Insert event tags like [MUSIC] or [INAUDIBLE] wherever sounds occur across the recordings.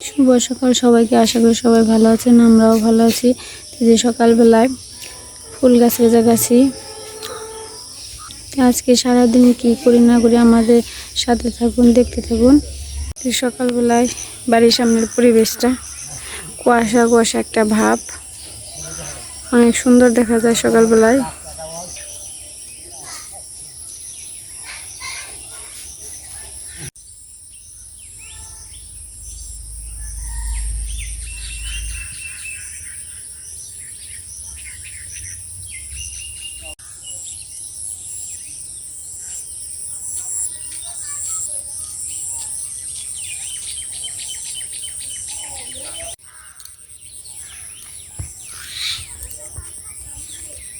শুভ সকাল সবাইকে, আশা করি সবাই ভালো আছেন, আমরাও ভালো আছি। যে সকালবেলায় ফুল গাছ রেজাগাছি আজকে সারাদিন কি করি না করি আমাদের সাথে থাকুন, দেখতে থাকুন। সকালবেলায় বাড়ির সামনের পরিবেশটা, কুয়াশা কুয়াশা একটা ভাব। অনেক সুন্দর দেখা যায় সকালবেলায়।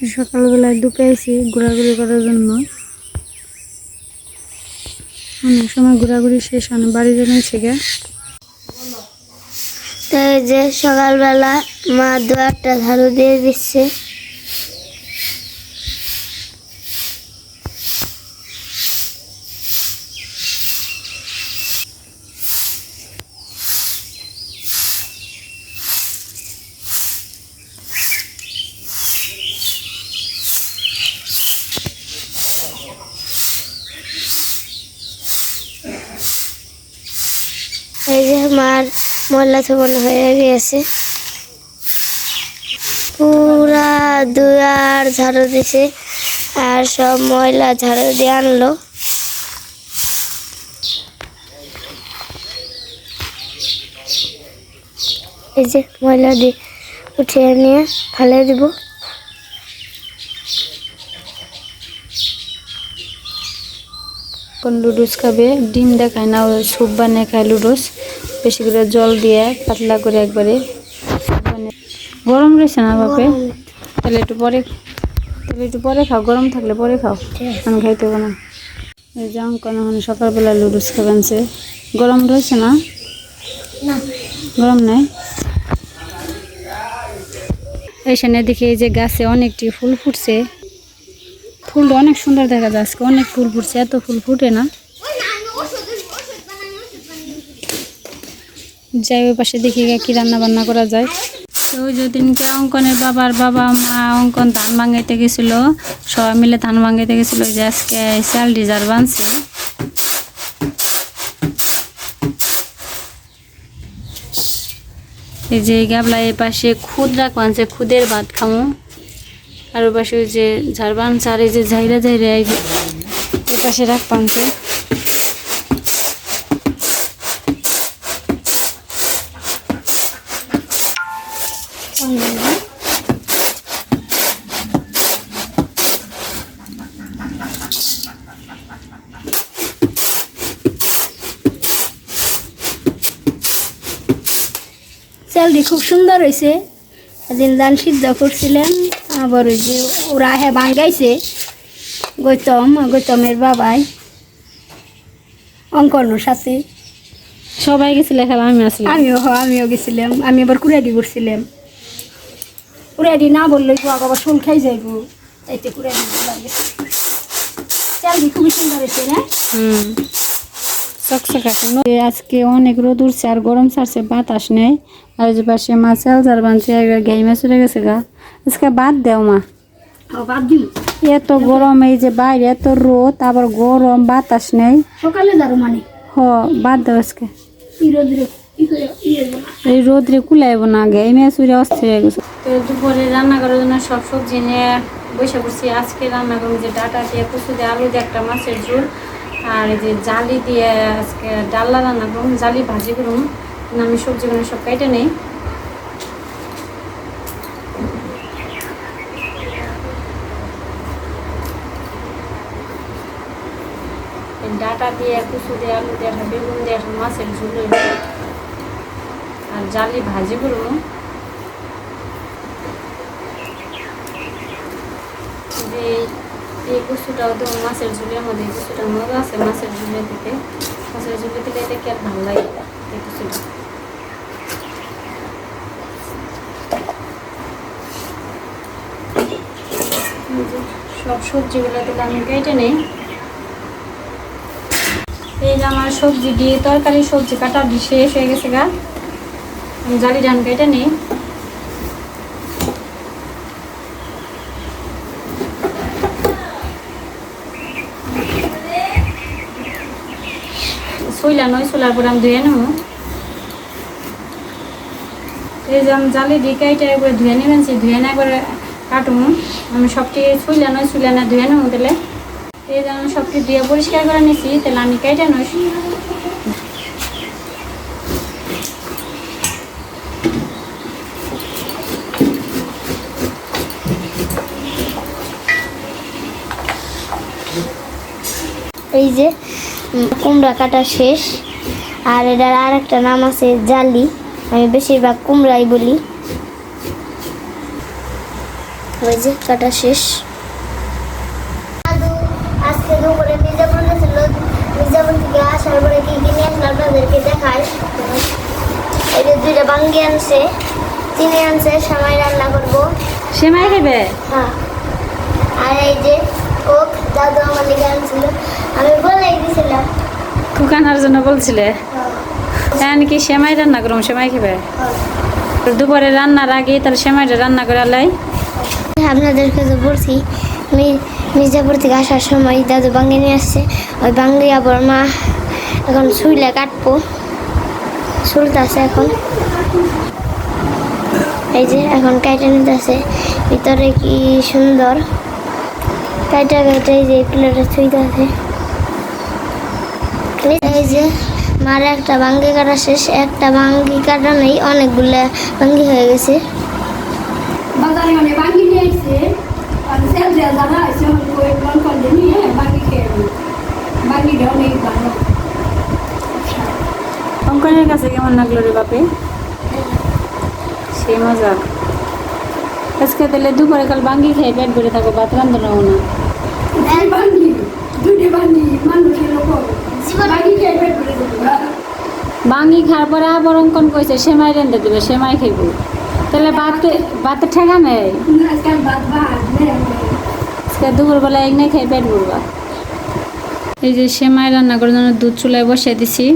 সকালবেলায় আইছি ঘোরাঘুরি করার জন্য। অনেক সময় ঘোরাঘুরি শেষ হয় বাড়ি জন্য শেখে তাই যে সকালবেলা মা একটা ঝাড়ু দিয়ে দিচ্ছে। এই যে মার ময়লা থবন হয়ে গিয়েছে। পুরা দুয়ার ঝাড়ু দিছে আর সব ময়লা ঝাড়ু দিয়ে আনলো। এই যে ময়লা দিয়ে উঠিয়ে নিয়ে ফেলে দিব। কোন লুডুস খাবে। ডিম দেখায় না ও স্যুপ বানিয়ে খায় লুডুস বেশি করে জল দিয়ে পাতলা করে একবারে গরম রয়েছে না বাপে? তাহলে একটু পরে তাহলে একটু পরে খাও গরম থাকলে পরে খাও। আমি খাইতে হবে না। এই যে অঙ্কন এখন সকালবেলা লুডুস খাবেন সে গরম রয়েছে না? গরম নাই? এইখানে দেখি এই যে গাছে অনেকটি ফুল ফুটছে। ফুলটা অনেক সুন্দর দেখা যায় আজকে, অনেক ফুল ফুটছে, এত ফুল ফুটে না। যাই ওই পাশে দেখি কি রান্না বান্না করা যায়। তো যেদিনকে অঙ্কনের বাবার বাবা, মা অঙ্কন ধান ভাঙাইতে গেছিল, সবাই মিলে ধান ভাঙাইতে গেছিল যে আজকে চাল ডিজার বানছে এই যে গাবলা এই পাশে খুদ রাখবানছে খুদের ভাত খামো। আর পাশে ওই যে ঝাড়বান চার যে ঝাইরা ঝাইরা যে এই পাশে রাখ পানছে চালটি খুব সুন্দর হয়েছে। একদিন ধান সিদ্ধ করছিলেন। আবার ওই যে ওরা হ্যাঁ ভাঙ্গাইছে। গৌতম গৌতমের বাবাই অঙ্কনের সাথে। সবাই গেছিল খেলা? আমি আসলাম। আমিও আমিও গেছিলাম। আমি আবার কুড়াদি করছিলাম। কুড়াদি না বললে তো আবার শুল খাই যাইব। এতে কুড়াদি চালটি খুবই সুন্দর হয়েছে না? হুম। আজকে অনেক রোদ উঠছে আর গরম ছাড়ছে বাতাস নেই। আর যে পাশে মাছ আলজার বানছে ঘাই মাছ উঠে গেছে গা। আজকে বাদ দেও মা। ও বাদ দিল? এত গরম এই যে বাইরে এত রোদ আবার গরম বাতাস নেই। সকালে যাব মানে? হ বাদ দেও আজকে। এই রোদ্রে কুলাইব না আগে এই মেয়ে চুরে অস্থির হয়ে গেছে। তো দুপুরে রান্না করার জন্য সব সবজি নিয়ে বসে পড়ছি। আজকে রান্না করব যে ডাটা দিয়ে কুচু দিয়ে আলু দিয়ে একটা মাছের ঝোল আর এই যে জালি দিয়ে আজকে ডাল্লা রান্না করুন জালি ভাজি করুন আমি সবজিগুলো সব কেটে নেই। দিয়ে কুচু দিয়ে আলু দিয়ে একটা বেগুন দিয়ে একটা মাছের ঝোল আর জালি ভাজি করব। যে এই কচুটাও তো মাছের ঝুলের মধ্যে এই কচুটা মজা আছে, মাছের ঝুলের দিকে মাছের ঝুলের দিকে এটা কি আর ভালো লাগে, এই কচুটা? সব সবজিগুলো দিলে আমি কেটে নেই। আমার সবজি দিয়ে তরকারি সবজি কাটা শেষ হয়ে গেছে গা। জালি ধান কেটে নিই। শুইলা নয় শুলার পর আমি ধুয়ে নেব। এই যে আমি জালি দিয়ে কাইটা একবার ধুয়ে নেবেন ধুয়ে না একবার কাটুম আমি সবটি শুইলা নয় শুইলা না ধুয়ে নেব তাহলে। এই যে আমি সবটি ধুয়ে পরিষ্কার তাহলে আমি এই যে কুমড়া কাটা শেষ। আর এটার আর একটা নাম আছে জালি। আমি বেশিরভাগ কুমড়াই বলি। ওই যে, কাটা শেষ। দেখাই। এই যে দুইটা বাঙ্গি আনছে চিনি আনছে সময় রান্না করব। সেমাই খাবে হ্যাঁ। আর এই যে কোক দাদু আমার লেগে আনছিল। আমি বলেই দিছিলাম। কুকানার জন্য বলছিলে? হ্যাঁ। নাকি সেমাই রান্না করুম সেমাই খাবে দুপুরে রান্নার আগে তাহলে সেমাইটা রান্না করে লাই আপনাদেরকে তো বলছি মির্জাপুর থেকে আসার সময় দাদু বাঙ্গি নিয়ে আসছে। ওই বাঙ্গি আবার মা এখন শুইলে কাটবো। শুলতেছে এখন। এই যে এখন কাইটা নিতেছে। ভিতরে কি সুন্দর। কাইটা কাইটা এই যে প্লেটে থুইতেছে এই যে মার একটা বাঙ্গি কাটা শেষ। একটা বাঙ্গি কাটা নেই, অনেকগুলো বাঙ্গি হয়ে গেছে। বাজারে মানে বাঙ্গি নিয়ে আসছে আর সেল দেওয়া আছে নেই অঙ্কনের কাছে কেমন লাগল রে বাপে? সেই মজা। আজকে তাহলে দুপুরে কাল বাঙ্গি খেয়ে পেট ভরে থাকো ভাত রান্ধনাও না এই বাঙ্গি। দুটি বাঙ্গি খেয়ে খাওয়ার পরে আবার অঙ্কন কইছে সেমাই রেঁধে দেবে সেমাই খাইব। তাহলে ভাত ভাতে ঠেকা নেই? আজকে দুপুরবেলা এক নাই খাই পেট ভরবা। এই যে সেমাই রান্না করার জন্য দুধ চুলায় বসিয়ে দিছি।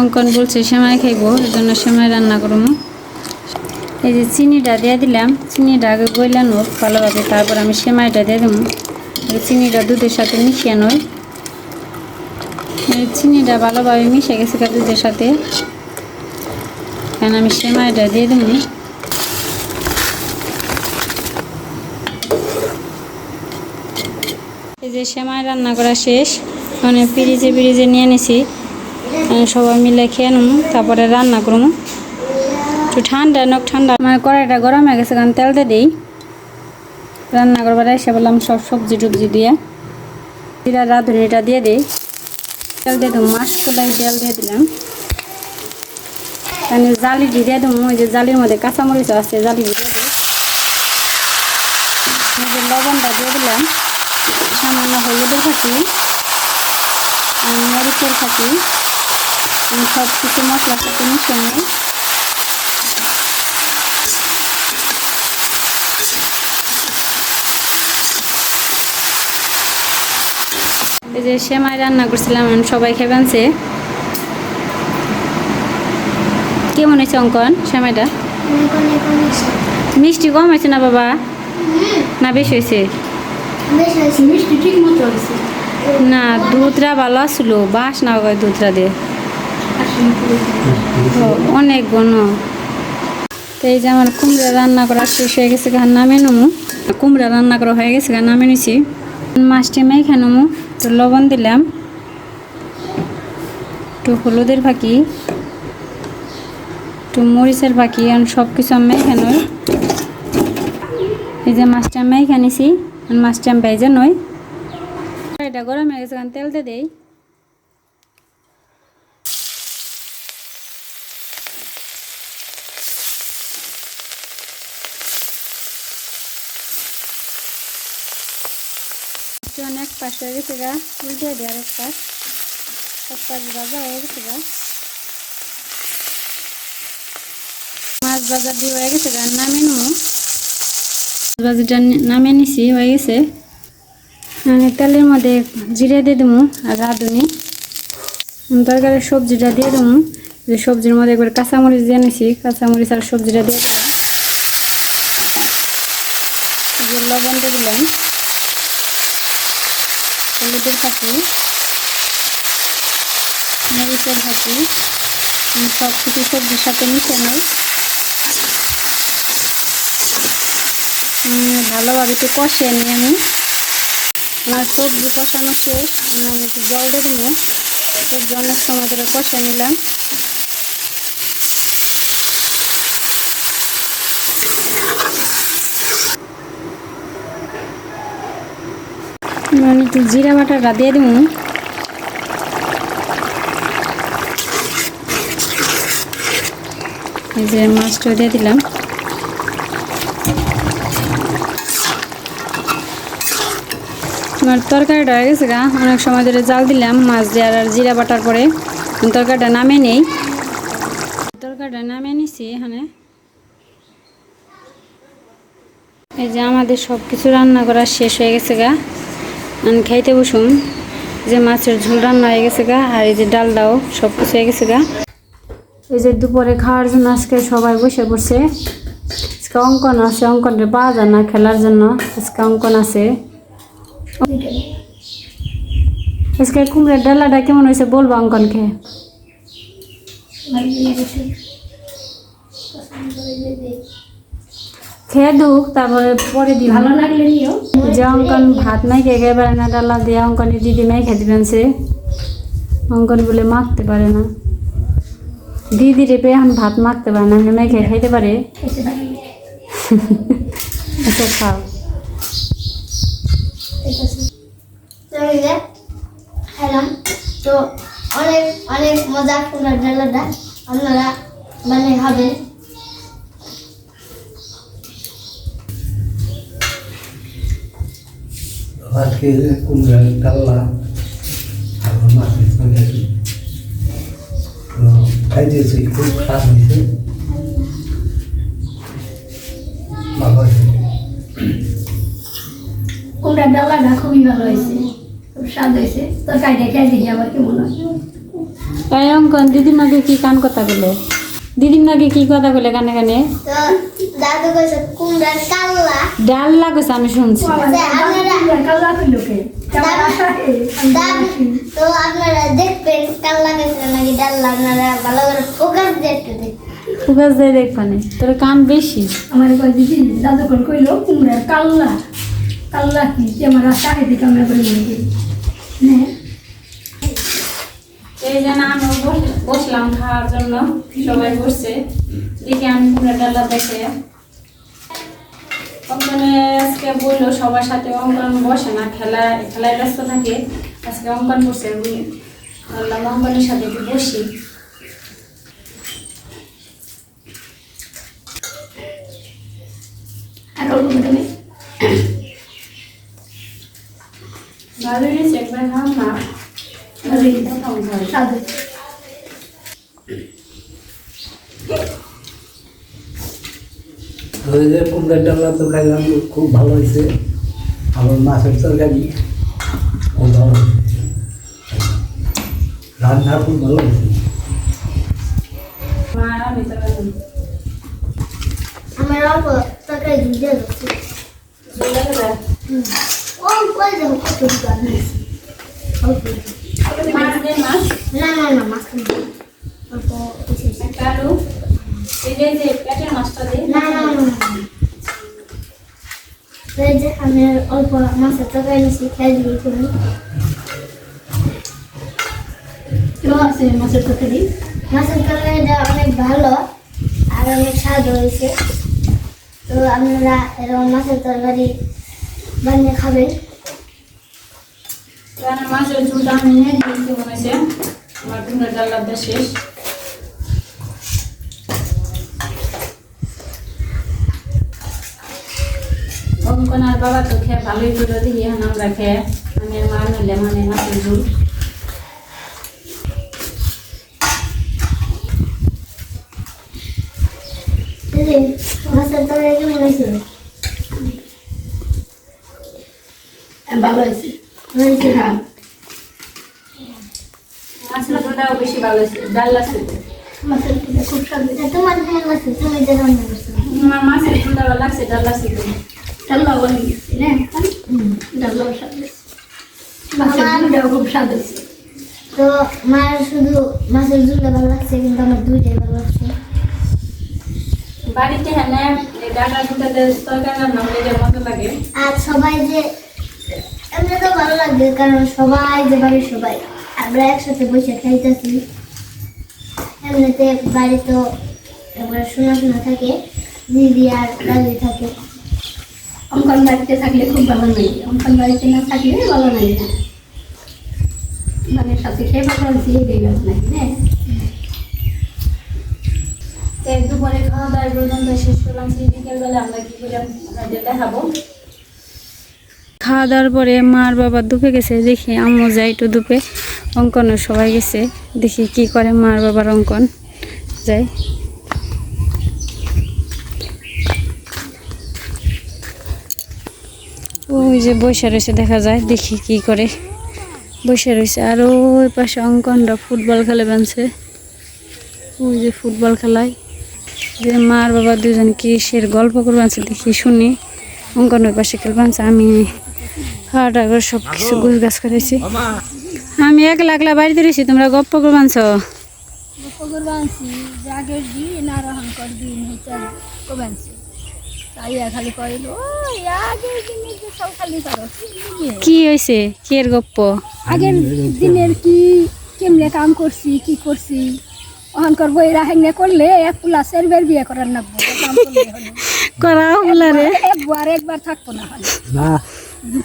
অঙ্কন বলছে, সেমাই খাইবো এর জন্য সেমাই রান্না করব এই যে চিনিটা দিয়ে দিলাম, চিনিটা আগে গইলান হোক ভালোভাবে তারপর আমি সেমাইটা দিয়ে দেবো চিনিটা দুধের সাথে মিশিয়ে নয়। চিনিটা ভালোভাবে মিশে গেছে দুধের সাথে। আমি সেমাইটা দিয়ে দেবো এই যে সেমাই রান্না করা শেষ মানে ফ্রিজে ফ্রিজে নিয়ে নিছি। সবাই মিলে খেয়ে নেব তারপরে রান্না করব একটু ঠান্ডা, নখ ঠান্ডা। মানে কড়াইটা গরম হয়ে গেছে, কারণ তেল দিয়ে দিই। রান্না করবার এসে বললাম, সব সবজি টবজি দিয়ে। জিরা রাঁধুনিটা দিয়ে দিই। তেল দিয়ে দেবো মাছ কোদাই তেল দিয়ে দিলাম। তাহলে জালি দিয়ে দেবো, ওই যে জালির মধ্যে কাঁচামরিচ আছে জালি দিয়ে দিই। লবণটা দিয়ে দিলাম। সামান্য হলুদের আর মরিচের আমি সব কিছু সাথে মিশিয়ে নিই। এই যে সেমাই রান্না করছিলাম সবাই খেয়ে কেমন হয়েছে অঙ্কন সেমাইটা? মিষ্টি। কম হয়েছে না বাবা? না বেশি হয়েছে? বেশ হয়েছে। মিষ্টি ঠিক মতো হয়েছে। না দুধটা ভালো আসলো বাস না হয় দুধটা দিয়ে অনেক ঘন। তো এই যে আমার কুমড়া রান্না করা শেষ হয়ে গেছে গান নামে নমু কুমড়া রান্না করা হয়ে গেছে গান নামে নিছি। মাছটি মেখে নমু তো লবণ দিলাম। একটু হলুদের ফাঁকি। একটু মরিচের ফাঁকি আর সব কিছু আমি মেখে নই। এই যে মাছটা মেখে নিছি মাছটা আমি ভেজে নই। এটা গরম হয়ে গেছে কারণ তেলতে দেই একটু অনেক পাশ হয়ে গেছে গা, উল্টে দিই আর এক পাশ এক পাশ ভাজা হয়ে গেছে গা। মাছ ভাজা দিয়ে হয়ে গেছে গা নামিয়ে নেব। ভাজিটা নামে নিছি, হয়ে গেছে। মানে তেলের মধ্যে জিরে দিয়ে দেবো আর রাঁধুনি। তরকারির সবজিটা দিয়ে দেবো। যে সবজির মধ্যে একবার কাঁচামরিচ দিয়ে নিছি, কাঁচামরিচ আর সবজিটা দিয়ে দিলাম লবণ দিয়ে দিলাম। হলুদের থাকি মরিচের পাখি সব কিছু সবজির সাথে মিশে নেই। ভালোভাবে একটু কষিয়ে নিই আমি। আমার সবজি কষানো শেষ। আমি একটু জল দিয়ে দিলাম। সবজি অনেক সময় ধরে কষিয়ে নিলাম। আমি একটু জিরা বাটাটা দিয়ে দিব। এই যে মাছটা দিয়ে দিলাম। আমার তরকারিটা হয়ে গেছে গা। অনেক সময় ধরে জাল দিলাম মাছ দেওয়ার আর জিরা বাটার পরে। তরকারিটা নামে নেই। তরকারিটা নামে নিছি এখানে। এই যে আমাদের সব কিছু রান্না করা শেষ হয়ে গেছে গা। খাইতে বসুন। যে মাছের ঝোল রান্না হয়ে গেছে গা, আর এই যে ডাল দাও, সব কিছু হয়ে গেছে গা। এই যে দুপুরে খাওয়ার জন্য আজকে সবাই বসে পড়ছে। আজকে অঙ্কন আছে অঙ্কনটা পাওয়া যায় না খেলার জন্য। আজকে অঙ্কন আছে। আজকে কুমড়ের ডালাটা কেমন হয়েছে বলব অঙ্কনকে? খেয়ে দুক তারপরে পরে দিব ভালো লাগলে নিও। যে অঙ্কন ভাত নাই খেয়ে খেয়ে পারে না ডালা দিয়ে অঙ্কনের দিদি মাই খেতে দিবেনছে অঙ্কন বলে মাখতে পারে না। দিদি রেপে এখন ভাত মাখতে পারে না মাই খেয়ে খাইতে পারে। আচ্ছা খাও। খেলাম। তো অনেক অনেক মজা কুমড়ার ডালাটা আপনারা মানে হবে আজকে কুমড়া ডাল্লা আর মাছের তরকারি তো খাইতেছি খুব স্বাদ হয়েছে। ভালো কুমড়ার ডালাটা খুবই ভালো হয়েছে। খুব স্বাদ হয়েছে। তরকারিটা খেয়ে দেখি আবার কেমন হয়। তাই অঙ্কন দিদির নাকি কি কান কথা বলে? দিদির নাকি কি কথা বলে কানে কানে? তো দাদু কইছে কুমড়ার কাল্লা। ডাল লাগছে আমি শুনছি। কাল্লা লোকে দাদু তো আপনারা দেখবেন কাল্লা গেছে নাকি ডাল্লা আপনারা ভালো করে ফোকাস দিয়ে একটু ফুকাস দিয়ে দেখবানে। তোর কান বেশি। আমার দিদি দাদু কোন কইলো কুমড়ার কাল্লা। কাল্লা কি? যে আমার এই জন্য আমি বসলাম খাওয়ার জন্য সবাই বসছে। দেখি আমি পুরো ডালা দেখে। অঙ্কনে আজকে বলল সবার সাথে অঙ্কন বসে না খেলা খেলায় ব্যস্ত থাকে। আজকে অঙ্কন বসে আমি বললাম অঙ্কনের সাথে একটু বসি। ভালোই হয়েছে একবার খাও না। কুমড়ার ডাল্লা তো খাইলাম খুব ভালো হয়েছে আমার মাছের তরকারি রান্না খুব ভালো হয়েছে আমার অল্প তরকারি দিয়ে দিচ্ছি অল্প দেখো কত না না না মাছ। একটা আলু এই না না না। এই অল্প মাছের তরকারি নিয়েছি দিবি তুমি মাছের তরকারি মাছের তরকারিটা অনেক ভালো আর অনেক স্বাদ হয়েছে তো আপনারা এরকম মাছের তরকারি বানিয়ে খাবেন কারণ মাছের ঝুলটা আমি নিয়ে দিয়েছি মনে হয়েছে। আমার টুকরা ডাল্লার শেষ। অঙ্কন আর বাবা তো খেয়ে ভালোই করে দিই এখন আমরা খেয়ে আমি আর মা নিলে মানে মাছের ঝুল। হ্যাঁ, ভালো হয়েছে। হ্যাঁ। বেশি ভালো খুব স্বাদ তোমার হ্যাঁ তুমি মাছের ঠান্ডা লাগছে ডাল না? খুব তো মায়ের শুধু মাছের ঝুলটা ভালো লাগছে কিন্তু আমার দুইটাই ভালো লাগছে। বাড়িতে হ্যাঁ ডাকা দুটাতে তরকারি রান্না হলে যে মজা লাগে। আর সবাই যে এমনি তো ভালো লাগে কারণ সবাই যে বাড়ির সবাই আমরা একসাথে বসে খাইতেছি। এমনিতে বাড়ি তো একবার শোনা শোনা থাকে দিদি আর দাদি থাকে। অঙ্কন বাড়িতে থাকলে খুব ভালো লাগে অঙ্কন বাড়িতে না থাকলে ভালো লাগে না। মানে সাথে খেয়ে ভালো লাগে না তো দুপুরে খাওয়া দাওয়া পর্যন্ত শেষ করলাম সেই বিকেলবেলা আমরা কি করে আপনাদের দেখাবো খাওয়া দাওয়ার পরে মার বাবা দুপে গেছে, দেখি আম্মু যাই একটু দুপে অঙ্কনও সবাই গেছে, দেখি কি করে মার বাবার অঙ্কন। যাই। ওই যে বসে রয়েছে, দেখা যায়, দেখি কি করে বসে রয়েছে। আর ওই পাশে অঙ্কনরা ফুটবল খেলে বানছে ওই যে ফুটবল খেলায় যে মার বাবা দুজন কিসের গল্প করবে আছে দেখি শুনি। অঙ্কনের পাশে খেলবে আছে আমি খাওয়াটা করে সব কিছু গুছ গাছ করেছি আমি একলা একলা বাড়িতে রয়েছি তোমরা গপ্প করবে আনছো? পুকুর বানছি যে আগের দিন আর অহংকার দিন হচ্ছে কমানছি তাই খালি কইল ও আগের দিনের যে সব খালি করো কি হয়েছে কি এর গপ্প? আগের দিনের কি কেমনে কাম করছি কি করছি? অহংকার বই রাহেঙ্গে করলে এক প্লাসের বের বিয়ে করার কাম করা বলা রে। একবার একবার থাকব না হলে না।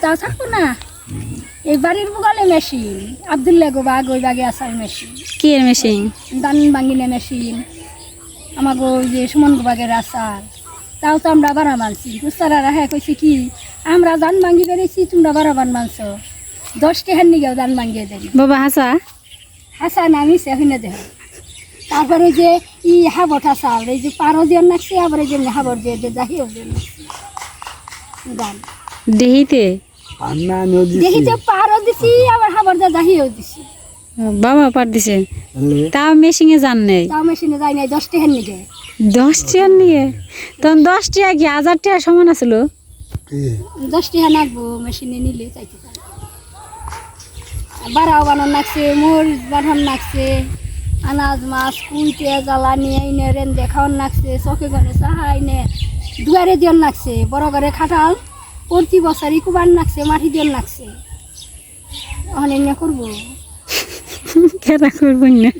তাও থাকব না। এই বাড়ির বগালে মেশিন আবদুল্লাহ গো বাগ ওই বাগে আসার মেশিন কি এর মেশিন দান ভাঙিনে মেশিন আমাকে ওই যে সুমন বাগের আসার তাও তো আমরা বাড়া মানছি। দুস্তারা রাখা কইছে কি আমরা দান ভাঙ্গি বেড়েছি তোমরা বাড়াবান মানছ। দশ টেহার নিগেও দান ভাঙ্গিয়ে দেন বাবা হাসা? হাসা নামি সেহিনে দেহ। তারপরে যে ই হাবট হাসা এই যে পারো দিয়ে নাকছে আবার এই যে হাবর দিয়ে দিয়ে দাহিও দিয়ে দান। দেহিতে? আমিও দিছি দেখিতে পারো দিছি আবার হাবর দিয়ে দাহিও দিছি। বাবা পার দিছে। মেশিনে যান নেই? মেশিনে যাই নাই দশ দশ নিয়ে? তখন দশ টাকা কি হাজার টাকা সমান আসলো কি? দশ টাকা নাকবো মেশিনে নিলে চাইতে চাই। বাড়াও বানান নাকছে মরিচ বানান নাকছে আনাজ মাছ কুইটে জ্বালা নিয়ে এনে রেন দেখাওয়ান নাকছে চকে ঘরে চাহা এনে দুয়ারে দিয়ন নাকছে বড় ঘরে খাটাল। প্রতি বছরই কুবান নাকছে মাটি দিয়ন নাকছে ওখানে এনে করব। কেনা করবেন না?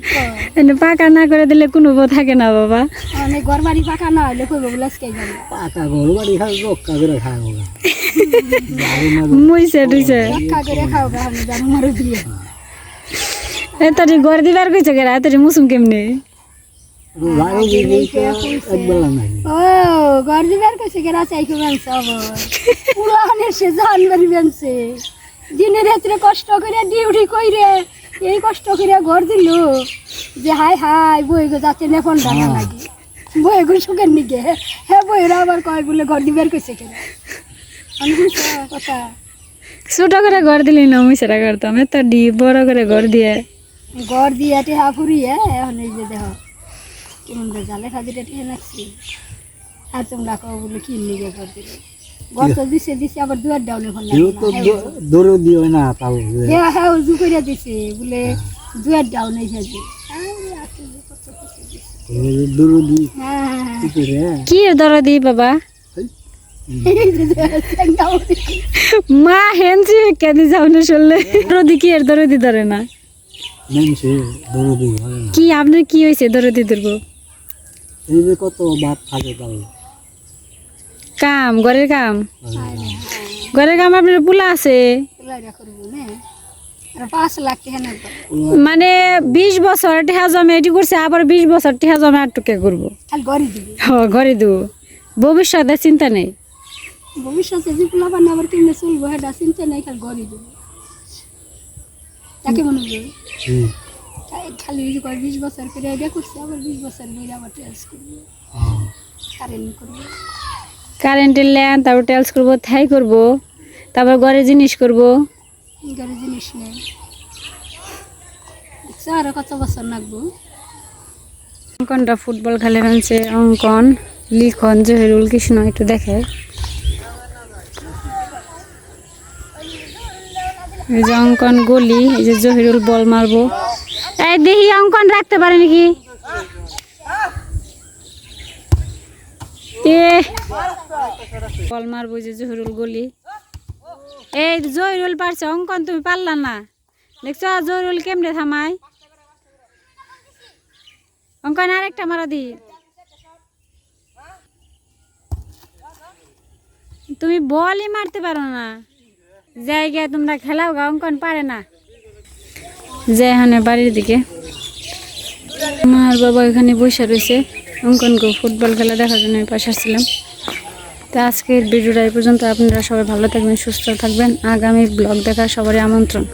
এনে পাকা না করে দিলে কোনো বউ থাকে না বাবা। ওখানে ঘর বাড়ি পাকা না হলে করব বলে পাকা গরু বাড়ি খাই রক্ষা করে খাব। মুইছে টুইছে রক্ষা করে খাও গা আমি জানো মারো দিয়ে এতটি ঘর দিবার কইছে কেরা? এতটি মুসুম কেমনে? বারো দিদি একবেলা নাই। ও ঘর দিবার কাছে গেরা চাইকে বানছে আবার পুরানের সে জান বাড়ি বানছে দিনের রাত্রে কষ্ট করে ডিউটি কইরে এই কষ্ট করে ঘর দিল যে হাই হাই বই গো যাতে নেফন ডানা লাগে। বই গো সুখের নিকে হ্যাঁ বইরা আবার কয় বলে ঘর দিবার কইছে কেন আমি বুঝছি কথা। ছোট করে ঘর দিলি না মুইছেরা করতাম এত ডি বড় করে ঘর দিয়ে। ঘর দিয়ে টেহা ফুরিয়ে এখন এই যে দেহ। কেমন জালে আর তোমরা কও বলে কি নিগে ঘর দিলে ঘর তো দিছে দিছে আবার দুয়ার ডাউনে ফোন তো দৌড়ে দিও না তাও হ্যাঁ হ্যাঁ উজু করে দিছে বলে দুয়ার ডাউনে হ্যাঁ হ্যাঁ কি করে? কি দর দি বাবা? [LAUGHS] মা হেনছি কেদি যাও না শুনলে? দরদি কি এর দরদি ধরে না? দি হয় না। কি আপনার কি হয়েছে দরদি ধরবো? এই যে কত বাপ থাকে তাও? কাম ঘরের কাম? ঘরের কাম। আপনার পোলা আছে? করব না। আর পাঁচ লাখ টাকা নেব। মানে বিশ বছর টেহা জমে এটি করছে আবার বিশ বছর টেহা জমে আর টুকে করব। ঘরে দেবো। ভবিষ্যতে চিন্তা নেই। ভবিষ্যতে যে পোলা বান্না আবার কেমনে চলবো সেটা চিন্তা নেই খালি গড়ি দিবি। তাকে মনে করবে খালি কয় বিশ বছর করে এটা করছে আবার বিশ বছর করে আবার টেলস করব। কারেন্ট করব। কারেন্টের ল্যান তারপর টেলস করব থাই করব। তারপর ঘরে জিনিস করব। ঘরে জিনিস নেই। কত বছর লাগবো? অঙ্কনটা ফুটবল খেলে ফেলছে অঙ্কন লিখন জহিরুল কৃষ্ণ একটু দেখে। এই যে অঙ্কন গলি এই যে জহিরুল বল মারবো। এই দেখি অঙ্কন রাখতে পারে নাকি? এই যে জহিরুল গলি। এই জহিরুল পারছে, অঙ্কন তুমি পারলা না। দেখছ, জহিরুল কেমনে থামায়? অঙ্কন আরেকটা মারা দি। তুমি বলই মারতে পারো না। জায়গায় তোমরা খেলাও গা, অঙ্কন পারে না। যে এখানে বাড়ির দিকে। আমার বাবা এখানে বসে রয়েছে। অঙ্কনকে ফুটবল খেলা দেখার জন্য পাশে আসছিলাম। তো আজকের ভিডিওটা এই পর্যন্ত। আপনারা সবাই ভালো থাকবেন, সুস্থ থাকবেন। আগামী ব্লগ দেখার সবারই আমন্ত্রণ।